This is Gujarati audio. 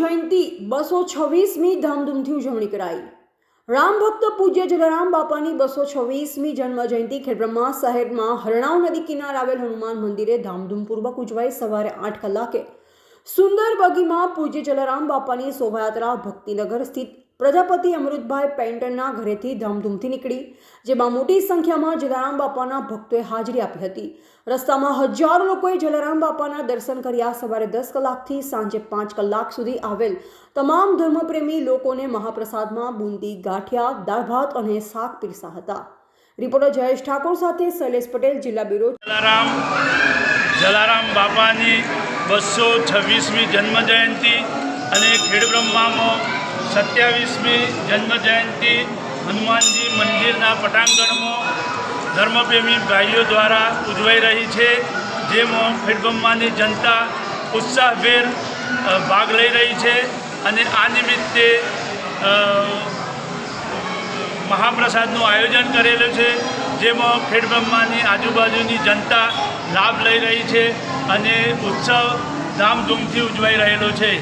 જયંતિ બસો છવ્વીસમી ધામધૂમથી ઉજવણી કરાઈ. રામ ભક્ત પૂજ્ય જલારામ બાપાની બસો છવ્વીસમી જન્મ જયંતિ ખેડબ્રહ્મા શહેરમાં હરણાવ નદી કિનારે આવેલ હનુમાન મંદિરે ધામધૂમપૂર્વક ઉજવાઈ સવારે આઠ કલાકે. સુંદર બગીમાં પૂજ્ય જલારામ બાપાની શોભાયાત્રા ભક્તિનગર સ્થિત પ્રજાપતિ અમૃતભાઈ પેન્ટરના ઘરેથી ધામધૂમથી નીકળી, જેમાં મોટી સંખ્યામાં જલારામ બાપાના ભક્તોએ હાજરી આપી હતી. રસ્તામાં હજારો લોકોએ જલારામ બાપાના દર્શન કર્યા. સવારે દસ કલાકથી સાંજે પાંચ કલાક સુધી આવેલ તમામ ધર્મપ્રેમી લોકોને મહાપ્રસાદમાં બુંદી, ગાંઠિયા, દાળ ભાત અને શાક પીરસા હતા. રિપોર્ટર જયેશ ઠાકોર સાથે શૈલેષ પટેલ, જિલ્લા બ્યુરો જલારામ જલારામ બાપાની બસો છવ્વીસમી જન્મજયંતિ અને ખેડબ્રહ્મામાં સત્યાવીસમી જન્મજયંતિ હનુમાનજી મંદિરના પટાંગણમાં ધર્મપ્રેમી ભાઈઓ દ્વારા ઉજવાઈ રહી છે, જેમાં ખેડબ્રહ્માની જનતા ઉત્સાહભેર ભાગ લઈ રહી છે અને આ નિમિત્તે મહાપ્રસાદનું આયોજન કરેલું છે, જેમાં ખેડબ્રહ્માની આજુબાજુની જનતા લાભ લઈ રહી છે અને ઉત્સવ ધામધૂમથી ઉજવાઈ રહેલો છે.